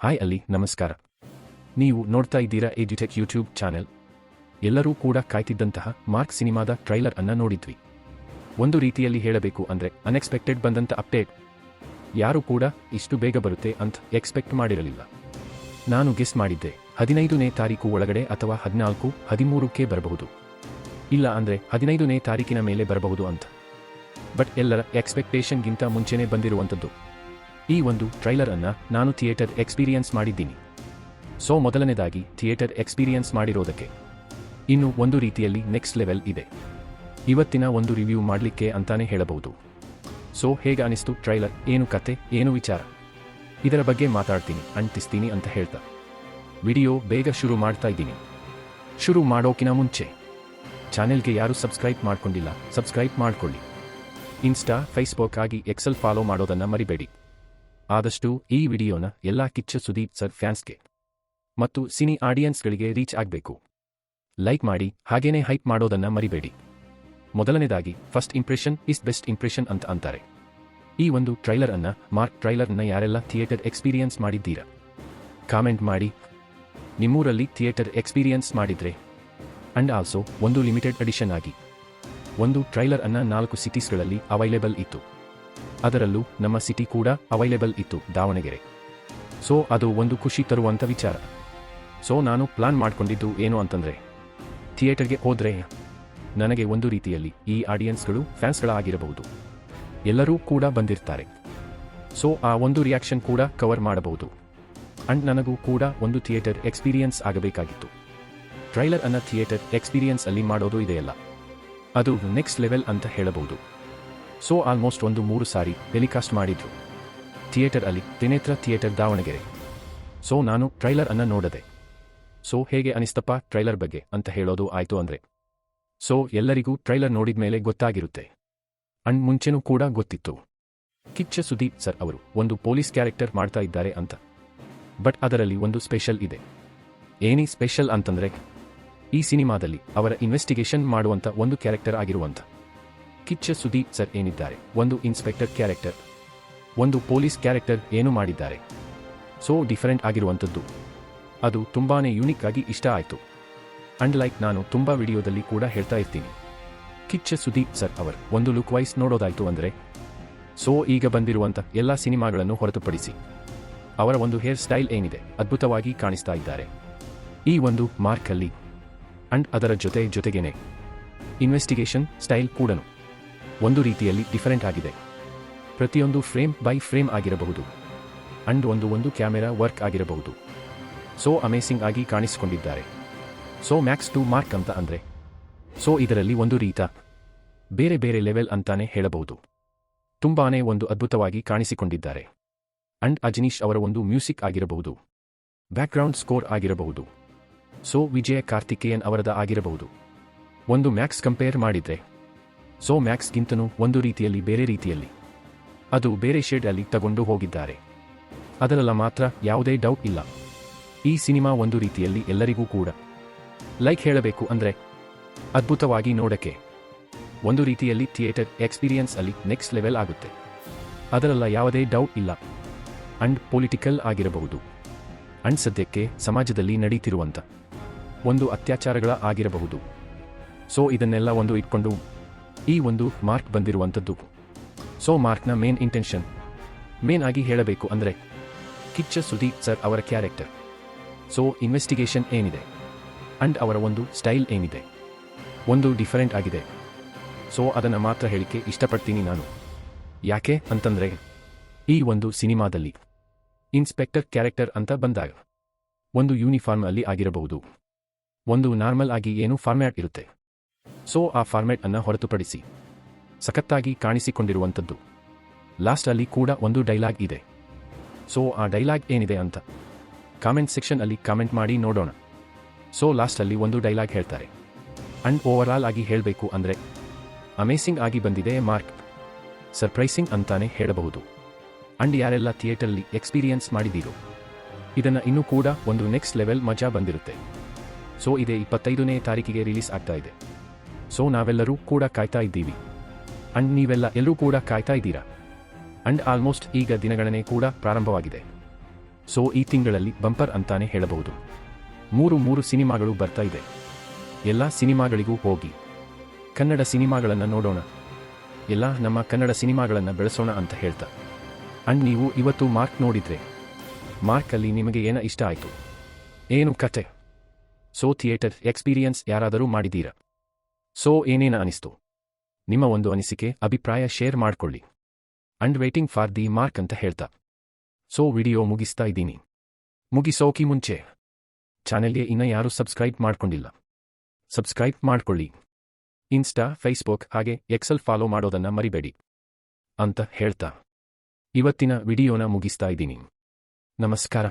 Hi ಅಲ್ಲಿ ನಮಸ್ಕಾರ. ನೀವು ನೋಡ್ತಾ ಇದ್ದೀರಾ ಎಜುಟೆಕ್ ಯೂಟ್ಯೂಬ್ ಚಾನೆಲ್ ಎಲ್ಲರೂ ಕೂಡ ಕಾಯ್ತಿದ್ದಂತಹ ಮಾರ್ಕ್ ಸಿನಿಮಾದ ಟ್ರೈಲರ್ ಅನ್ನ ನೋಡಿದ್ವಿ. ಒಂದು ರೀತಿಯಲ್ಲಿ ಹೇಳಬೇಕು ಅಂದ್ರೆ ಅನ್ಎಕ್ಸ್ಪೆಕ್ಟೆಡ್ ಬಂದಂತ ಅಪ್ಡೇಟ್ ಯಾರು ಕೂಡ ಇಷ್ಟು ಬೇಗ ಬರುತ್ತೆ ಅಂತ ಎಕ್ಸ್ಪೆಕ್ಟ್ ಮಾಡಿರಲಿಲ್ಲ. ನಾನು ಗೆಸ್ ಮಾಡಿದ್ದೆ, ಹದಿನೈದನೇ ತಾರೀಕು ಒಳಗಡೆ ಅಥವಾ ಹದಿನಾಲ್ಕು, ಹದಿಮೂರಕ್ಕೆ ಬರಬಹುದು. ಇಲ್ಲ ಅಂದ್ರೆ ಹದಿನೈದನೇ ತಾರೀಕಿನ ಮೇಲೆ ಬರಬಹುದು ಅಂತ. ಬಟ್ ಎಲ್ಲರ ಎಕ್ಸ್ಪೆಕ್ಟೇಷನ್ಗಿಂತ ಮುಂಚೆನೇ ಬಂದಿರುವಂಥದ್ದು ಈ ಒಂದು ಟ್ರೈಲರ್ ಅನ್ನ ನಾನು ಥಿಯೇಟರ್ ಎಕ್ಸ್ಪೀರಿಯನ್ಸ್ ಮಾಡಿದ್ದೀನಿ. ಸೊ ಮೊದಲನೇದಾಗಿ ಥಿಯೇಟರ್ ಎಕ್ಸ್ಪೀರಿಯನ್ಸ್ ಮಾಡಿರೋದಕ್ಕೆ. ಇನ್ನು ಒಂದು ರೀತಿಯಲ್ಲಿ ನೆಕ್ಸ್ಟ್ ಲೆವೆಲ್ ಇದೆ. ಇವತ್ತಿನ ಒಂದು ರಿವ್ಯೂ ಮಾಡಲಿಕ್ಕೆ ಅಂತಾನೆ ಹೇಳಬಹುದು. ಸೊ ಹೇಗೆ ಅನಿಸ್ತು ಟ್ರೈಲರ್? ಏನು ಕತೆ? ಏನು ವಿಚಾರ? ಇದರ ಬಗ್ಗೆ ಮಾತಾಡ್ತೀನಿ, ಅಂಟಿಸ್ತೀನಿ ಅಂತ ಹೇಳ್ತಾ. ವಿಡಿಯೋ ಬೇಗ ಶುರು ಮಾಡ್ತಾ ಇದ್ದೀನಿ. ಶುರು ಮಾಡೋಕಿನ ಮುಂಚೆ. ಚಾನೆಲ್ಗೆ ಯಾರು ಸಬ್ಸ್ಕ್ರೈಬ್ ಮಾಡ್ಕೊಂಡಿಲ್ಲ, ಸಬ್ಸ್ಕ್ರೈಬ್ ಮಾಡ್ಕೊಳ್ಳಿ. ಇನ್ಸ್ಟಾ, ಫೇಸ್ಬುಕ್ ಆಗಿ ಎಕ್ಸೆಲ್ ಫಾಲೋ ಮಾಡೋದನ್ನ ಮರಿಬೇಡಿ. ಆದಷ್ಟು ಈ ವಿಡಿಯೋನ ಎಲ್ಲಾ ಕಿಚ್ಚ ಸುದೀಪ್ ಸರ್ ಫ್ಯಾನ್ಸ್ಗೆ ಮತ್ತು ಸಿನಿ ಆಡಿಯನ್ಸ್ಗಳಿಗೆ ರೀಚ್ ಆಗಬೇಕು. ಲೈಕ್ ಮಾಡಿ, ಹಾಗೇನೇ ಹೈಪ್ ಮಾಡೋದನ್ನ ಮರಿಬೇಡಿ. ಮೊದಲನೇದಾಗಿ, first impression is best impression ಅಂತ ಅಂತಾರೆ. ಈ ಒಂದು ಟ್ರೈಲರ್ ಅನ್ನ, ಮಾರ್ಕ್ ಟ್ರೈಲರ್ನ ಯಾರೆಲ್ಲ ಥಿಯೇಟರ್ ಎಕ್ಸ್ಪೀರಿಯನ್ಸ್ ಮಾಡಿದ್ದೀರಾ? ಕಾಮೆಂಟ್ ಮಾಡಿ. ನಿಮ್ಮೂರಲ್ಲಿ ಥಿಯೇಟರ್ ಎಕ್ಸ್ಪೀರಿಯನ್ಸ್ ಮಾಡಿದ್ರೆ. ಅಂಡ್ ಆಲ್ಸೋ, ಒಂದು ಲಿಮಿಟೆಡ್ ಅಡಿಷನ್ ಆಗಿ. ಒಂದು ಟ್ರೈಲರ್ ಅನ್ನ ನಾಲ್ಕು ಸಿಟೀಸ್ಗಳಲ್ಲಿ ಅವೈಲೇಬಲ್ ಇತ್ತು. ಅದರಲ್ಲೂ ನಮ್ಮ ಸಿಟಿ ಕೂಡ ಅವೈಲೇಬಲ್ ಇತ್ತು ದಾವಣಗೆರೆ. ಸೊ, ಅದು ಒಂದು ಖುಷಿ ತರುವಂಥ ವಿಚಾರ. ಸೊ, ನಾನು ಪ್ಲಾನ್ ಮಾಡ್ಕೊಂಡಿದ್ದು ಏನು ಅಂತಂದರೆ, ಥಿಯೇಟರ್ಗೆ ಹೋದರೆ ನನಗೆ ಒಂದು ರೀತಿಯಲ್ಲಿ ಈ ಆಡಿಯನ್ಸ್ಗಳು ಫ್ಯಾನ್ಸ್ಗಳಾಗಿರಬಹುದು. ಎಲ್ಲರೂ ಕೂಡ ಬಂದಿರ್ತಾರೆ. ಸೊ, ಆ ಒಂದು ರಿಯಾಕ್ಷನ್ ಕೂಡ ಕವರ್ ಮಾಡಬಹುದು. ಅಂಡ್ ನನಗೂ ಕೂಡ ಒಂದು ಥಿಯೇಟರ್ ಎಕ್ಸ್ಪೀರಿಯನ್ಸ್ ಆಗಬೇಕಾಗಿತ್ತು. ಟ್ರೈಲರ್ ಅನ್ನ ಥಿಯೇಟರ್ ಎಕ್ಸ್ಪೀರಿಯನ್ಸ್ ಅಲ್ಲಿ ಮಾಡೋದು ಇದೆಯಲ್ಲ. ಅದು ನೆಕ್ಸ್ಟ್ ಲೆವೆಲ್ ಅಂತ ಹೇಳಬಹುದು. ಸೊ ಆಲ್ಮೋಸ್ಟ್ ಒಂದು ಮೂರು ಸಾರಿ ಟೆಲಿಕಾಸ್ಟ್ ಮಾಡಿದ್ರು. ಥಿಯೇಟರ್ ಅಲ್ಲಿ ತ್ರಿನೇತ್ರ ಥಿಯೇಟರ್ ದಾವಣಗೆರೆ. ಸೊ ನಾನು ಟ್ರೈಲರ್ ಅನ್ನ ನೋಡದೆ. ಸೊ ಹೇಗೆ ಅನಿಸ್ತಪ್ಪ ಟ್ರೈಲರ್ ಬಗ್ಗೆ ಅಂತ ಹೇಳೋದು ಆಯ್ತು ಅಂದ್ರೆ. ಸೊ ಎಲ್ಲರಿಗೂ ಟ್ರೈಲರ್ ನೋಡಿದ ಮೇಲೆ ಗೊತ್ತಾಗಿರುತ್ತೆ. ಅಂಡ್ ಮುಂಚೆನೂ ಕೂಡ ಗೊತ್ತಿತ್ತು. ಕಿಚ್ಚ ಸುದೀಪ್ ಸರ್ ಅವರು ಒಂದು ಪೊಲೀಸ್ ಕ್ಯಾರೆಕ್ಟರ್ ಮಾಡ್ತಾ ಇದ್ದಾರೆ ಅಂತ. ಬಟ್ ಅದರಲ್ಲಿ ಒಂದು ಸ್ಪೆಷಲ್ ಇದೆ. ಏನಿ ಸ್ಪೆಷಲ್ ಅಂತಂದ್ರೆ, ಈ ಸಿನಿಮಾದಲ್ಲಿ ಅವರ ಇನ್ವೆಸ್ಟಿಗೇಷನ್ ಮಾಡುವಂತ ಒಂದು ಕ್ಯಾರೆಕ್ಟರ್ ಆಗಿರುವಂತ. ಕಿಚ್ಚ ಸುದೀಪ್ ಸರ್ ಏನಿದ್ದಾರೆ? ಒಂದು ಇನ್ಸ್ಪೆಕ್ಟರ್ ಕ್ಯಾರೆಕ್ಟರ್, ಒಂದು ಪೊಲೀಸ್ ಕ್ಯಾರೆಕ್ಟರ್ ಏನು ಮಾಡಿದ್ದಾರೆ? ಸೊ ಡಿಫರೆಂಟ್ ಆಗಿರುವಂಥದ್ದು ಅದು ತುಂಬಾನೇ ಯೂನಿಕ್ ಆಗಿ ಇಷ್ಟ ಆಯಿತು. ಅಂಡ್ ಲೈಕ್ ನಾನು ತುಂಬ ವಿಡಿಯೋದಲ್ಲಿ ಕೂಡ ಹೇಳ್ತಾ ಇರ್ತೀನಿ. ಕಿಚ್ಚ ಸುದೀಪ್ ಸರ್ ಅವರ್ ಒಂದು ಲುಕ್ ವೈಸ್ ನೋಡೋದಾಯಿತು ಅಂದರೆ, ಸೊ ಈಗ ಬಂದಿರುವಂಥ ಎಲ್ಲ ಸಿನಿಮಾಗಳನ್ನು ಹೊರತುಪಡಿಸಿ, ಅವರ ಒಂದು ಹೇರ್ ಸ್ಟೈಲ್ ಏನಿದೆ, ಅದ್ಭುತವಾಗಿ ಕಾಣಿಸ್ತಾ ಇದ್ದಾರೆ. ಈ ಒಂದು ಮಾರ್ಕಲ್ಲಿ ಅಂಡ್ ಅದರ ಜೊತೆ ಜೊತೆಗೇನೆ, ಇನ್ವೆಸ್ಟಿಗೇಷನ್ ಸ್ಟೈಲ್ ಕೂಡ ಒಂದು ರೀತಿಯಲ್ಲಿ ಡಿಫರೆಂಟ್ ಆಗಿದೆ. ಪ್ರತಿಯೊಂದು ಫ್ರೇಮ್ ಬೈ ಫ್ರೇಮ್ ಆಗಿರಬಹುದು. ಅಂಡ್ ಒಂದು ಒಂದು ಕ್ಯಾಮೆರಾ ವರ್ಕ್ ಆಗಿರಬಹುದು. ಸೊ ಅಮೇಸಿಂಗ್ ಆಗಿ ಕಾಣಿಸಿಕೊಂಡಿದ್ದಾರೆ. ಸೊ ಮ್ಯಾಕ್ಸ್ ಟು ಮಾರ್ಕ್ ಅಂತ ಅಂದರೆ, ಸೊ ಇದರಲ್ಲಿ ಒಂದು ರೀತ, ಬೇರೆ ಬೇರೆ ಲೆವೆಲ್ ಅಂತಾನೆ ಹೇಳಬಹುದು. ತುಂಬಾನೇ ಒಂದು ಅದ್ಭುತವಾಗಿ ಕಾಣಿಸಿಕೊಂಡಿದ್ದಾರೆ. ಅಂಡ್ ಅಜನೀಶ್ ಅವರ ಒಂದು ಮ್ಯೂಸಿಕ್ ಆಗಿರಬಹುದು. ಬ್ಯಾಕ್ಗ್ರೌಂಡ್ ಸ್ಕೋರ್ ಆಗಿರಬಹುದು. ಸೊ ವಿಜಯ ಕಾರ್ತಿಕೇಯನ್ ಅವರದ ಆಗಿರಬಹುದು. ಒಂದು ಮ್ಯಾಕ್ಸ್ ಕಂಪೇರ್ ಮಾಡಿದ್ರೆ ಸೊ ಮ್ಯಾಕ್ಸ್ಗಿಂತನೂ ಒಂದು ರೀತಿಯಲ್ಲಿ ಬೇರೆ ರೀತಿಯಲ್ಲಿ. ಅದು ಬೇರೆ ಶೇಡ್ ಅಲ್ಲಿ ತಗೊಂಡು ಹೋಗಿದ್ದಾರೆ. ಅದರಲ್ಲ ಮಾತ್ರ ಯಾವುದೇ ಡೌಟ್ ಇಲ್ಲ. ಈ ಸಿನಿಮಾ ಒಂದು ರೀತಿಯಲ್ಲಿ ಎಲ್ಲರಿಗೂ ಕೂಡ. ಲೈಕ್ ಹೇಳಬೇಕು ಅಂದರೆ, ಅದ್ಭುತವಾಗಿ ನೋಡಕ್ಕೆ. ಒಂದು ರೀತಿಯಲ್ಲಿ ಥಿಯೇಟರ್ ಎಕ್ಸ್ಪೀರಿಯನ್ಸ್ ಅಲ್ಲಿ ನೆಕ್ಸ್ಟ್ ಲೆವೆಲ್ ಆಗುತ್ತೆ. ಅದರಲ್ಲ ಯಾವುದೇ ಡೌಟ್ ಇಲ್ಲ. ಅಂಡ್ ಪೊಲಿಟಿಕಲ್ ಆಗಿರಬಹುದು. ಅಂಡ್ ಸದ್ಯಕ್ಕೆ ಸಮಾಜದಲ್ಲಿ ನಡೀತಿರುವಂಥ ಒಂದು ಅತ್ಯಾಚಾರಗಳ ಆಗಿರಬಹುದು. ಸೊ ಇದನ್ನೆಲ್ಲ ಒಂದು ಇಟ್ಕೊಂಡು ಈ ಒಂದು ಮಾರ್ಕ್ ಬಂದಿರುವಂಥದ್ದು. ಸೊ ಮಾರ್ಕ್ನ ಮೇನ್ ಇಂಟೆನ್ಷನ್ ಮೇನ್ ಆಗಿ ಹೇಳಬೇಕು ಅಂದರೆ, ಕಿಚ್ಚ ಸುದೀಪ್ ಸರ್ ಅವರ ಕ್ಯಾರೆಕ್ಟರ್ ಸೊ ಇನ್ವೆಸ್ಟಿಗೇಷನ್ ಏನಿದೆ? ಅಂಡ್ ಅವರ ಒಂದು ಸ್ಟೈಲ್ ಏನಿದೆ? ಒಂದು ಡಿಫರೆಂಟ್ ಆಗಿದೆ. ಸೊ ಅದನ್ನು ಮಾತ್ರ ಹೇಳಿಕೆ ಇಷ್ಟಪಡ್ತೀನಿ ನಾನು. ಯಾಕೆ ಅಂತಂದರೆ, ಈ ಒಂದು ಸಿನಿಮಾದಲ್ಲಿ ಇನ್ಸ್ಪೆಕ್ಟರ್ ಕ್ಯಾರೆಕ್ಟರ್ ಅಂತ ಬಂದಾಗ, ಒಂದು ಯೂನಿಫಾರ್ಮ್ ಅಲ್ಲಿ ಆಗಿರಬಹುದು. ಒಂದು ನಾರ್ಮಲ್ ಆಗಿ ಏನು ಫಾರ್ಮ್ಯಾಟ್ ಇರುತ್ತೆ. ಸೊ ಆ ಫಾರ್ಮ್ಯಾಟ್ ಅನ್ನು ಹೊರತುಪಡಿಸಿ. ಸಖತ್ತಾಗಿ ಕಾಣಿಸಿಕೊಂಡಿರುವಂಥದ್ದು. ಲಾಸ್ಟ್ ಅಲ್ಲಿ ಕೂಡ ಒಂದು ಡೈಲಾಗ್ ಇದೆ. ಸೊ ಆ ಡೈಲಾಗ್ ಏನಿದೆ ಅಂತ. ಕಾಮೆಂಟ್ ಸೆಕ್ಷನ್ ಅಲ್ಲಿ ಕಾಮೆಂಟ್ ಮಾಡಿ ನೋಡೋಣ. ಸೊ ಲಾಸ್ಟ್ ಅಲ್ಲಿ ಒಂದು ಡೈಲಾಗ್ ಹೇಳ್ತಾರೆ. ಅಂಡ್ ಓವರ್ ಆಲ್ ಆಗಿ ಹೇಳಬೇಕು ಅಂದರೆ, ಅಮೇಸಿಂಗ್ ಆಗಿ ಬಂದಿದೆ ಮಾರ್ಕ್. ಸರ್ಪ್ರೈಸಿಂಗ್ ಅಂತಾನೆ ಹೇಳಬಹುದು. ಅಂಡ್ ಯಾರೆಲ್ಲ ಥಿಯೇಟರ್ಲಿ ಎಕ್ಸ್ಪೀರಿಯನ್ಸ್ ಮಾಡಿದ್ದೀರೋ, ಇದನ್ನು ಇನ್ನೂ ಕೂಡ ಒಂದು ನೆಕ್ಸ್ಟ್ ಲೆವೆಲ್ ಮಜಾ ಬಂದಿರುತ್ತೆ. ಸೊ ಇದೇ ಇಪ್ಪತ್ತೈದನೇ ತಾರೀಕಿಗೆ ರಿಲೀಸ್ ಆಗ್ತಾ ಇದೆ. ಸೊ ನಾವೆಲ್ಲರೂ ಕೂಡ ಕಾಯ್ತಾ ಇದ್ದೀವಿ. ಅಂಡ್ ನೀವೆಲ್ಲ ಎಲ್ಲರೂ ಕೂಡ ಕಾಯ್ತಾ ಇದ್ದೀರಾ? ಅಂಡ್ ಆಲ್ಮೋಸ್ಟ್ ಈಗ ದಿನಗಣನೆ ಕೂಡ ಪ್ರಾರಂಭವಾಗಿದೆ. ಸೊ ಈ ತಿಂಗಳಲ್ಲಿ ಬಂಪರ್ ಅಂತಾನೆ ಹೇಳಬಹುದು. ಮೂರು ಮೂರು ಸಿನಿಮಾಗಳು ಬರ್ತಾ ಇದೆ. ಎಲ್ಲ ಸಿನಿಮಾಗಳಿಗೂ ಹೋಗಿ. ಕನ್ನಡ ಸಿನಿಮಾಗಳನ್ನು ನೋಡೋಣ. ಎಲ್ಲ ನಮ್ಮ ಕನ್ನಡ ಸಿನಿಮಾಗಳನ್ನು ಬೆಳೆಸೋಣ ಅಂತ ಹೇಳ್ತಾ. ಅಂಡ್ ನೀವು ಇವತ್ತು ಮಾರ್ಕ್ ನೋಡಿದ್ರೆ. ಮಾರ್ಕಲ್ಲಿ ನಿಮಗೆ ಏನ ಇಷ್ಟ ಆಯಿತು? ಏನು ಕತೆ? ಸೊ ಥಿಯೇಟರ್ ಎಕ್ಸ್ಪೀರಿಯನ್ಸ್ ಯಾರಾದರೂ ಮಾಡಿದ್ದೀರಾ? ಸೊ ಏನೇನ ಅನಿಸ್ತು? ನಿಮ್ಮ ಒಂದು ಅನಿಸಿಕೆ, ಅಭಿಪ್ರಾಯ ಶೇರ್ ಮಾಡ್ಕೊಳ್ಳಿ. And waiting for the Mark ಅಂತ ಹೇಳ್ತಾ. ಸೊ ವಿಡಿಯೋ ಮುಗಿಸ್ತಾ ಇದ್ದೀನಿ. ಮುಗಿಸೋಕಿ ಮುಂಚೆ. ಚಾನೆಲ್ಗೆ ಇನ್ನ ಯಾರೂ ಸಬ್ಸ್ಕ್ರೈಬ್ ಮಾಡ್ಕೊಂಡಿಲ್ಲ. ಸಬ್ಸ್ಕ್ರೈಬ್ ಮಾಡ್ಕೊಳ್ಳಿ. ಇನ್ಸ್ಟಾ ಫೇಸ್ಬುಕ್ ಹಾಗೆ ಎಕ್ಸೆಲ್ ಫಾಲೋ ಮಾಡೋದನ್ನ ಮರಿಬೇಡಿ. ಅಂತ ಹೇಳ್ತಾ. ಇವತ್ತಿನ ವಿಡಿಯೋನ ಮುಗಿಸ್ತಾ ಇದ್ದೀನಿ. ನಮಸ್ಕಾರ.